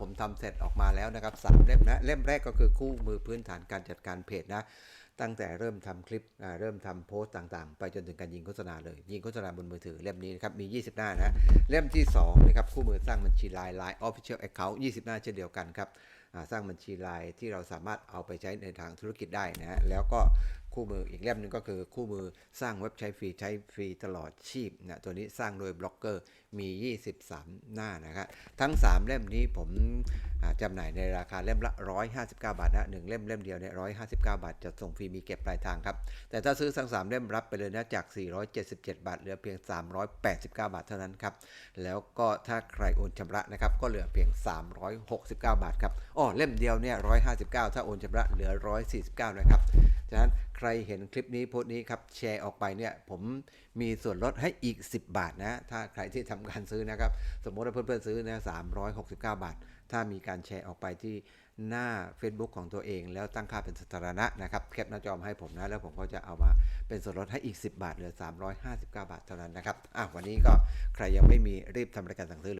ผมทำเสร็จออกมาแล้วนะครับสามเล่มนะ เล่มแรกก็คือคู่มือพื้นฐานการจัดการเพจนะ ตั้งแต่เริ่มทำคลิปเริ่มทำโพสต์ต่างๆ ไปจนถึงการยิงโฆษณาเลย ยิงโฆษณาบนมือถือเล่มนี้นะครับมี 20 หน้านะ เล่มที่2นะครับคู่มือสร้างบัญชี Line Line Official Account 20หน้าเช่นเดียวกันครับสร้างบัญชี Line ที่เราสามารถเอาไปใช้ในทางธุรกิจได้นะฮะแล้วก็ คู่มืออีกเล่มหนึงก็คือคู่มือสร้างเว็บใช้ฟรีใช้ฟรีตลอดชีพนะตัวนี้สร้างโดยบล็อกเกอร์มี 23 หน้านะครับทั้ง 3 เล่มนี้ผมอ่าจำหน่ายในราคาเล่มละ 159 บาทนะหนึ่งเล่มเล่มเดียวเนี่ย159 บาทจะส่งฟรีมีเก็บปลายทางครับ แต่ถ้าซื้อทั้ง 3 เล่มรับไปเลยนะจาก 477 บาท เหลือเพียง 389 บาทเท่านั้นครับแล้วก็ถ้าใครโอนชำระนะครับก็เหลือเพียง 369 บาทครับอ๋อเล่มเดียวเนี่ย159 ถ้าโอนชำระเหลือ 149 นะครับ ฉะนั้นใครเห็นคลิปนี้โพสต์นี้ครับแชร์ออกไปเนี่ยผมมีส่วนลดให้อีก 10 บาทนะ ถ้าใครที่ทำการซื้อนะครับ สมมติว่าเพื่อนๆซื้อนะ369บาท ถ้ามีการแชร์ออกไปที่หน้า Facebook ของตัวเอง แล้วตั้งค่าเป็นสาธารณะนะครับแคปหน้าจอมให้ผมนะ แล้วผมก็จะเอามาเป็นส่วนลดให้อีก 10 บาทเหลือ 359 บาทเท่านั้นนะครับอะวันนี้ก็ใครยังไม่มีรีบทำรายการสั่งซื้อ